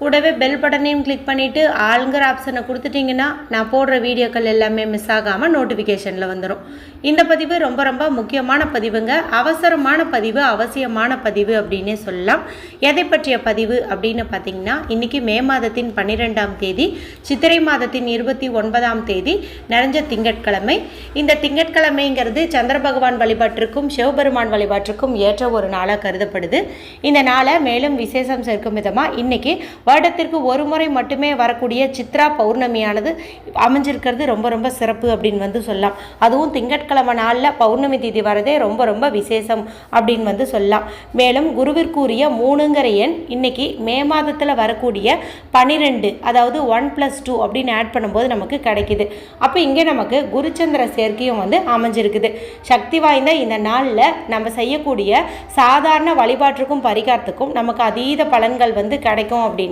கூடவே பெல் பட்டனையும் கிளிக் பண்ணிவிட்டு ஆளுங்கிற ஆப்ஷனை கொடுத்துட்டிங்கன்னா நான் போடுற வீடியோக்கள் எல்லாமே மிஸ் ஆகாமல் நோட்டிஃபிகேஷனில் வந்துடும் இந்த பதிவு ரொம்ப ரொம்ப முக்கியமான பதிவுங்க. அவசரமான பதிவு அவசியமான பதிவு அப்படின்னே சொல்லலாம். எதை பற்றிய பதிவு அப்படின்னு பார்த்தீங்கன்னா இன்றைக்கி மே மாதத்தின் பன்னிரெண்டாம் தேதி சித்திரை மாதத்தின் இருபத்தி ஒன்பதாம் தேதி நிறைஞ்ச திங்கட்கிழமை. இந்த திங்கட்கிழமைங்கிறது சந்திர பகவான் வழிபாட்டிற்கும் சிவபெருமான் வழிபாட்டிற்கும் ஏற்ற ஒரு நாளாக கருதப்படுது. இந்த நாளை மேலும் விசேஷம் சேர்க்கும் விதமாக இன்றைக்கி வருடத்திற்கு ஒரு முறை மட்டுமே வரக்கூடிய சித்ரா பௌர்ணமியானது அமைஞ்சிருக்கிறது. ரொம்ப ரொம்ப சிறப்பு அப்படின்னு வந்து சொல்லலாம். அதுவும் திங்கட்கிழமை நாளில் பௌர்ணமி திதி வரதே ரொம்ப ரொம்ப விசேஷம் அப்படின்னு வந்து சொல்லலாம். மேலும் குருவிற்குரிய மூணுங்கிற எண் இன்னைக்கு மே மாதத்தில் வரக்கூடிய பனிரெண்டு அதாவது ஒன் ப்ளஸ் டூ அப்படின்னு ஆட் பண்ணும்போது நமக்கு கிடைக்குது. அப்போ இங்கே நமக்கு குருச்சந்திர சேர்க்கையும் வந்து அமைஞ்சிருக்குது. சக்தி வாய்ந்த இந்த நாளில் நம்ம செய்யக்கூடிய சாதாரண வழிபாட்டுக்கும் பரிகாரத்துக்கும் நமக்கு அதீத பலன்கள் வந்து கிடைக்கும் அப்படின்னு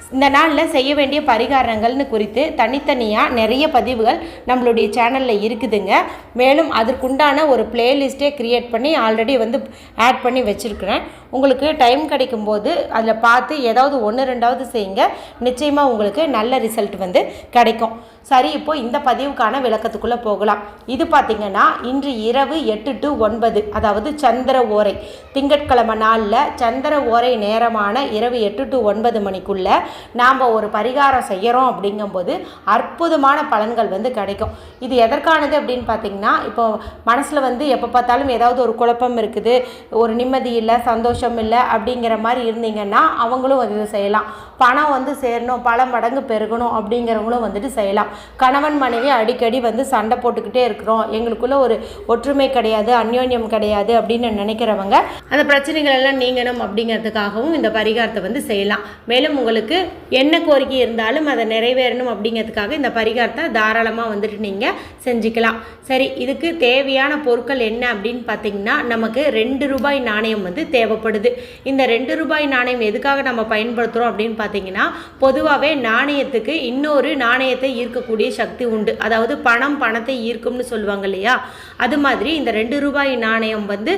இந்த நாளில் செய்ய வேண்டிய பரிகாரங்கள்னு குறித்து தனித்தனியாக நிறைய பதிவுகள் நம்மளுடைய சேனலில் இருக்குதுங்க. மேலும் அதற்குண்டான ஒரு பிளேலிஸ்ட்டே க்ரியேட் பண்ணி ஆல்ரெடி வந்து ஆட் பண்ணி வச்சுருக்கிறேன். உங்களுக்கு டைம் கிடைக்கும்போது அதில் பார்த்து ஏதாவது ஒன்று ரெண்டாவது செய்யுங்க. நிச்சயமாக உங்களுக்கு நல்ல ரிசல்ட் வந்து கிடைக்கும். சரி இப்போ இந்த பதிவுக்கான விளக்கத்துக்குள்ளே போகலாம். இது பார்த்திங்கன்னா இன்று இரவு எட்டு டு ஒன்பது அதாவது சந்திர ஓரை. திங்கட்கிழமை நாளில் சந்திர ஓரை நேரமான இரவு எட்டு டு ஒன்பது மணிக்குள்ளே நாம் ஒரு பரிகாரம் செய்கிறோம் அப்படிங்கும்போது அற்புதமான பலன்கள் வந்து கிடைக்கும். இது எதற்கானது அப்படின்னு பார்த்தீங்கன்னா இப்போ மனசில் வந்து எப்போ பார்த்தாலும் ஏதாவது ஒரு குழப்பம் இருக்குது ஒரு நிம்மதி இல்லை சந்தோஷம் இல்லை அப்படிங்கிற மாதிரி இருந்தீங்கன்னா அவங்களும் வந்து செய்யலாம். பணம் வந்து சேரணும் பல மடங்கு பெருகணும் அப்படிங்கிறவங்களும் வந்துட்டு செய்யலாம். கணவன் மனைவி அடிக்கடி வந்து சண்டை போட்டுக்கிட்டே இருக்கிறோம். எங்களுக்குள்ளே ஒரு ஒற்றுமை கிடையாது அந்யோன்யம் கிடையாது அப்படின்னு நினைக்கிறவங்க அந்த பிரச்சனைகள் எல்லாம் நீங்கணும் அப்படிங்கிறதுக்காகவும் இந்த பரிகாரத்தை வந்து செய்யலாம். மேலும் உங்களுக்கு என்ன கோரிக்கை இருந்தாலும் அதை நிறைவேறணும் அப்படிங்கிறதுக்காக இந்த பரிகாரத்தை தாராளமாக வந்துட்டு நீங்கள் செஞ்சுக்கலாம். சரி இதுக்கு தேவையான பொருட்கள் என்ன அப்படின்னு பார்த்தீங்கன்னா நமக்கு ரெண்டு ரூபாய் நாணயம் வந்து தேவைப்படுது. இந்த ரெண்டு ரூபாய் நாணயம் எதுக்காக நம்ம பயன்படுத்துகிறோம் அப்படின்னு பார்த்தீங்கன்னா பொதுவாகவே நாணயத்துக்கு இன்னொரு நாணயத்தை ஈர்க்கக்கூடிய சக்தி உண்டு. அதாவது பணம் பணத்தை ஈர்க்கும்னு சொல்லுவாங்க இல்லையா? அது மாதிரி இந்த ரெண்டு ரூபாய் நாணயம் வந்து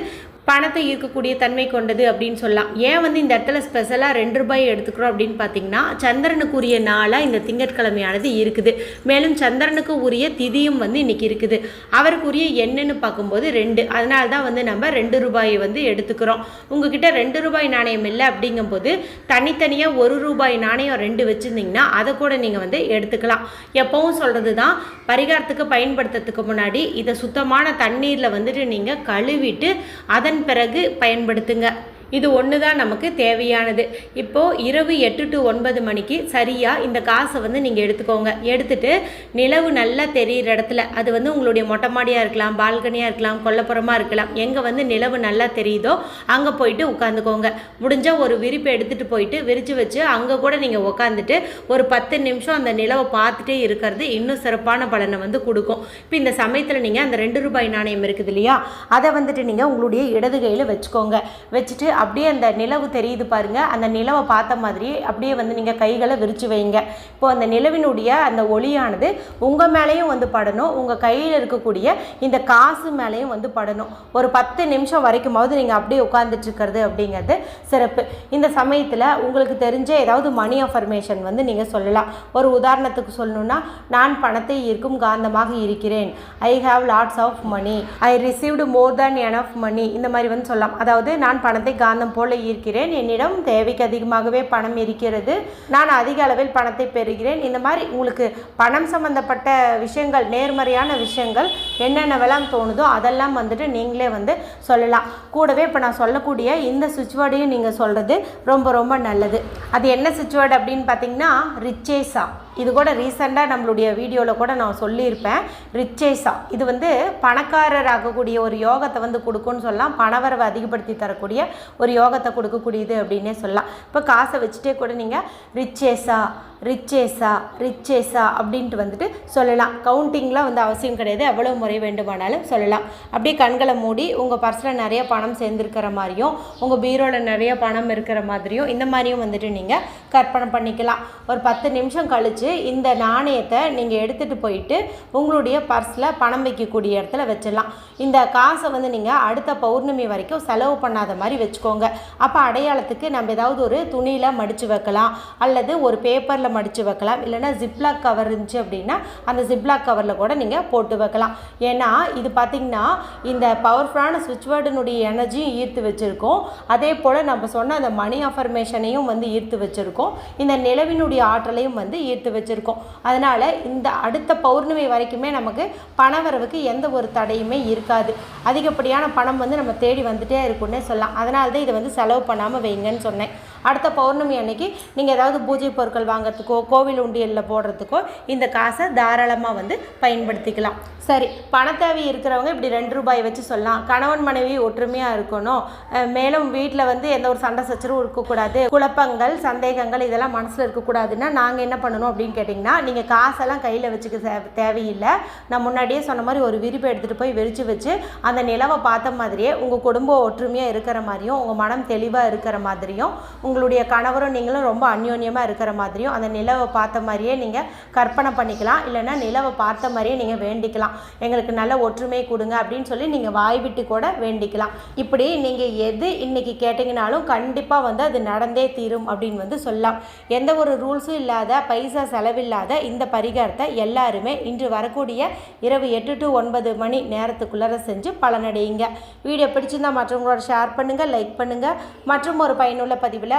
பணத்தை ஈர்க்கக்கூடிய தன்மை கொண்டது அப்படின்னு சொல்லலாம். ஏன் வந்து இந்த இடத்துல ஸ்பெஷலாக ரெண்டு ரூபாய் எடுத்துக்கிறோம் அப்படின்னு பார்த்தீங்கன்னா சந்திரனுக்குரிய நாளாக இந்த திங்கட்கிழமையானது இருக்குது. மேலும் சந்திரனுக்கு உரிய திதியும் வந்து இன்றைக்கி இருக்குது. அவருக்குரிய என்னன்னு பார்க்கும்போது ரெண்டு. அதனால தான் வந்து நம்ம ரெண்டு ரூபாயை வந்து எடுத்துக்கிறோம். உங்ககிட்ட ரெண்டு ரூபாய் நாணயம் இல்லை அப்படிங்கும்போது தனித்தனியாக ஒரு ரூபாய் நாணயம் ரெண்டு வச்சுருந்தீங்கன்னா அதை கூட நீங்கள் வந்து எடுத்துக்கலாம். எப்பவும் சொல்கிறது தான் பரிகாரத்துக்கு பயன்படுத்துறதுக்கு முன்னாடி இதை சுத்தமான தண்ணீரில் வந்துட்டு நீங்கள் கழுவிட்டு அதன் பிறகு பயன்படுத்துங்க. இது ஒன்று தான் நமக்கு தேவையானது. இப்போது இரவு எட்டு டு ஒன்பது மணிக்கு சரியாக இந்த காசை வந்து நீங்கள் எடுத்துக்கோங்க. எடுத்துட்டு நிலவு நல்லா தெரிகிற இடத்துல அது வந்து உங்களுடைய மொட்டை மாடியாக இருக்கலாம் பால்கனியாக இருக்கலாம் கொல்லப்புறமாக இருக்கலாம் எங்கே வந்து நிலவு நல்லா தெரியுதோ அங்கே போயிட்டு உட்காந்துக்கோங்க. முடிஞ்சால் ஒரு விரிப்பு எடுத்துகிட்டு போயிட்டு விரித்து வச்சு அங்கே கூட நீங்கள் உட்காந்துட்டு ஒரு பத்து நிமிஷம் அந்த நிலவை பார்த்துட்டே இருக்கிறது இன்னும் சிறப்பான பலனை வந்து கொடுக்கும். இப்போ இந்த சமயத்தில் நீங்கள் அந்த ரெண்டு ரூபாய் நாணயம் இருக்குது இல்லையா அதை வந்துட்டு நீங்கள் உங்களுடைய இடது கையில் வச்சுக்கோங்க. வச்சுட்டு அப்படியே அந்த நிலவு தெரியுது பாருங்கள் அந்த நிலவை பார்த்த மாதிரி அப்படியே வந்து நீங்கள் கைகளை விரித்து வைங்க. இப்போ அந்த நிலவினுடைய அந்த ஒளியானது உங்கள் மேலேயும் வந்து படணும். உங்கள் கையில் இருக்கக்கூடிய இந்த காசு மேலேயும் வந்து படணும். ஒரு பத்து நிமிஷம் வரைக்குமாவது நீங்கள் அப்படியே உட்காந்துட்டுருக்கிறது அப்படிங்கிறது சிறப்பு. இந்த சமயத்தில் உங்களுக்கு தெரிஞ்ச ஏதாவது மணி அஃபர்மேஷன் வந்து நீங்கள் சொல்லலாம். ஒரு உதாரணத்துக்கு சொல்லணும்னா நான் பணத்தை ஈர்க்கும் காந்தமாக இருக்கிறேன். I have lots of money I received more than enough money இந்த மாதிரி வந்து சொல்லலாம். அதாவது நான் பணத்தை காந்தம் போல ஈர்க்கிறேன் என்னிடம் தேவைக்கு அதிகமாகவே பணம் இருக்கிறது. நான் அதிக அளவில் பணத்தை பெறுகிறேன். இந்த மாதிரி உங்களுக்கு பணம் சம்பந்தப்பட்ட விஷயங்கள் நேர்மறையான விஷயங்கள் என்னென்னவெல்லாம் தோணுதோ அதெல்லாம் வந்துட்டு நீங்களே வந்து சொல்லலாம். கூடவே இப்போ நான் சொல்லக்கூடிய இந்த சுவிட்ச் வேர்டையும் நீங்கள் சொல்கிறது ரொம்ப ரொம்ப நல்லது. அது என்ன சுவிட்ச் வேர்டு அப்படின்னு பார்த்தீங்கன்னா ரிச்சேஸா இது கூட ரீசெண்டாக நம்மளுடைய வீடியோவில் கூட நான் சொல்லியிருப்பேன். ரிச்சேஸா இது வந்து பணக்காரர் ஆகக்கூடிய ஒரு யோகத்தை வந்து கொடுக்கும்னு சொல்லலாம். பணவரவை அதிகப்படுத்தி தரக்கூடிய ஒரு யோகத்தை கொடுக்கக்கூடியது அப்படின்னே சொல்லலாம். இப்போ காசை வச்சுட்டே கூட நீங்கள் ரிச்சேஸா ரிச்சேஸா ரிச்சேஸா அப்படின்ட்டு வந்துட்டு சொல்லலாம். கவுண்டிங்லாம் வந்து அவசியம் கிடையாது. எவ்வளோ முறை வேண்டுமானாலும் சொல்லலாம். அப்படியே கண்களை மூடி உங்கள் பர்ஸில் நிறைய பணம் சேர்ந்துருக்கிற மாதிரியும் உங்கள் பீரோவில் நிறைய பணம் இருக்கிற மாதிரியும் இந்த மாதிரியும் வந்துட்டு நீங்கள் கற்பனை பண்ணிக்கலாம். ஒரு பத்து நிமிஷம் கழித்து இந்த நாணயத்தை நீங்கள் எடுத்துகிட்டு போயிட்டு உங்களுடைய பர்ஸில் பணம் வைக்கக்கூடிய இடத்துல வச்சிடலாம். இந்த காசை வந்து நீங்கள் அடுத்த பௌர்ணமி வரைக்கும் செலவு பண்ணாத மாதிரி வச்சுக்கோங்க. அப்போ அடையாளத்துக்கு நம்ம ஏதாவது ஒரு துணியில் மடித்து வைக்கலாம். அல்லது ஒரு பேப்பரில் மடித்து வைக்கலாம். இல்லைனா ஜிப்லாக் கவர் இருந்துச்சு அப்படின்னா அந்த ஜிப்லாக் கவரில் கூட நீங்கள் போட்டு வைக்கலாம். ஏன்னா இது பார்த்திங்கன்னா இந்த பவர்ஃபுல்லான சுவிட்ச் வேர்டினுடைய எனர்ஜியும் ஈர்த்து வச்சுருக்கோம். அதே போல் நம்ம சொன்ன அந்த மணி அஃபர்மேஷனையும் வந்து ஈர்த்து வச்சுருக்கோம். இந்த நிலவினுடைய ஆற்றலையும் வந்து ஈர்த்து வச்சுருக்கோம். அதனால் இந்த அடுத்த பௌர்ணமி வரைக்குமே நமக்கு பணவரவுக்கு எந்த ஒரு தடையுமே இருக்காது. அதிகப்படியான பணம் வந்து நம்ம தேடி வந்துட்டே இருக்கும்னே சொல்லலாம். அதனால தான் இதை வந்து செலவு பண்ணாமல் வைங்கன்னு சொன்னேன். அடுத்த பௌர்ணமி அன்னைக்கு நீங்கள் ஏதாவது பூஜை பொருட்கள் வாங்குறதுக்கோ கோவில் உண்டியலில் போடுறதுக்கோ இந்த காசை தாராளமாக வந்து பயன்படுத்திக்கலாம். சரி பணத்தேவை இருக்கிறவங்க இப்படி ரெண்டு ரூபாய் வச்சு சொல்லலாம். கணவன் மனைவி ஒற்றுமையாக இருக்கணும். மேலும் வீட்டில் வந்து எந்த ஒரு சண்டை சச்சரவும் இருக்கக்கூடாது. குழப்பங்கள் சந்தேகங்கள் இதெல்லாம் மனசில் இருக்கக்கூடாதுன்னா நாங்கள் என்ன பண்ணணும் அப்படின்னு கேட்டிங்கன்னா நீங்கள் காசெல்லாம் கையில் வச்சுக்க தேவையில்லை. நான் முன்னாடியே சொன்ன மாதிரி ஒரு விரிப்பை எடுத்துகிட்டு போய் விரித்து வச்சு அந்த நிலவை பார்த்த மாதிரியே உங்கள் குடும்பம் ஒற்றுமையாக இருக்கிற மாதிரியும் உங்கள் மனம் தெளிவாக இருக்கிற மாதிரியும் உங்களுடைய கணவரும் நீங்களும் ரொம்ப அந்யோன்யமாக இருக்கிற மாதிரியும் அந்த நிலவை பார்த்த மாதிரியே நீங்கள் கற்பனை பண்ணிக்கலாம். இல்லைன்னா நிலவை பார்த்த மாதிரியே நீங்கள் வேண்டிக்கலாம். எங்களுக்கு நல்ல ஒற்றுமை கொடுங்க அப்படின்னு சொல்லி நீங்கள் வாய் விட்டு கூட வேண்டிக்கலாம். இப்படி நீங்கள் எது இன்னைக்கு கேட்டிங்கனாலும் கண்டிப்பாக வந்து அது நடந்தே தீரும் அப்படின்னு வந்து சொல்லலாம். எந்த ஒரு ரூல்ஸும் இல்லாத பைசா செலவில்லாத இந்த பரிகாரத்தை எல்லாருமே இன்று வரக்கூடிய இரவு எட்டு டு ஒன்பது மணி நேரத்துக்குள்ளார செஞ்சு பலனடையுங்க. வீடியோ பிடிச்சிருந்தா மற்றவங்களோட ஷேர் பண்ணுங்கள் லைக் பண்ணுங்கள் மற்றும் ஒரு பயனுள்ள பதிவில்